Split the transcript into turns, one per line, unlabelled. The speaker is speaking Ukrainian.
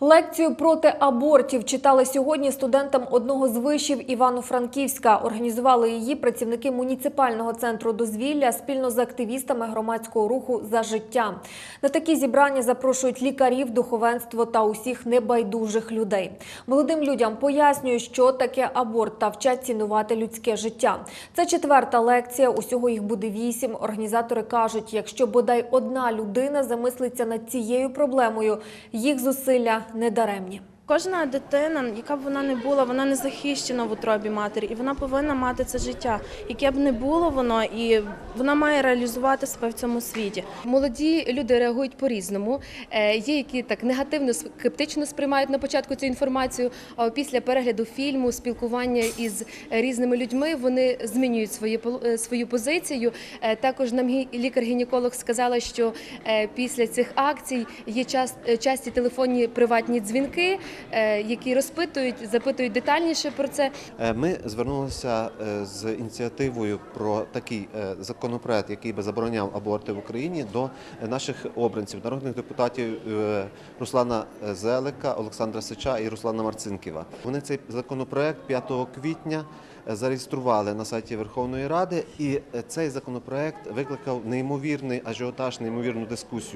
Лекцію проти абортів читали сьогодні студентам одного з вишів Івано-Франківська. Організували її працівники муніципального центру дозвілля спільно з активістами громадського руху за життя. На такі зібрання запрошують лікарів, духовенство та усіх небайдужих людей. Молодим людям пояснюють, що таке аборт та вчать цінувати людське життя. Це четверта лекція. Усього їх буде вісім. Організатори кажуть, якщо бодай одна людина замислиться над цією проблемою, їх зусилля не даремні.
Кожна дитина, яка б вона не була, вона не захищена в утробі матері, і вона повинна мати це життя, яке б не було воно, і вона має реалізувати себе в цьому світі.
Молоді люди реагують по-різному. Е, Є, які так негативно, скептично сприймають на початку цю інформацію. А після перегляду фільму, спілкування із різними людьми, вони змінюють пол- е, свою позицію. Е, Також нам гі- лікар-гінеколог сказала, що після цих акцій є час- часті телефонні приватні дзвінки, які розпитують, запитують детальніше про це.
Е, Ми звернулися е, з ініціативою про такий е, законопроект, який би забороняв аборти в Україні, до наших обранців, народних депутатів е, Руслана Зелика, Олександра Сича і Руслана Марцинківа. Вони цей законопроект 5 квітня е, зареєстрували на сайті Верховної Ради, і е, цей законопроект викликав неймовірний ажіотаж, неймовірну дискусію.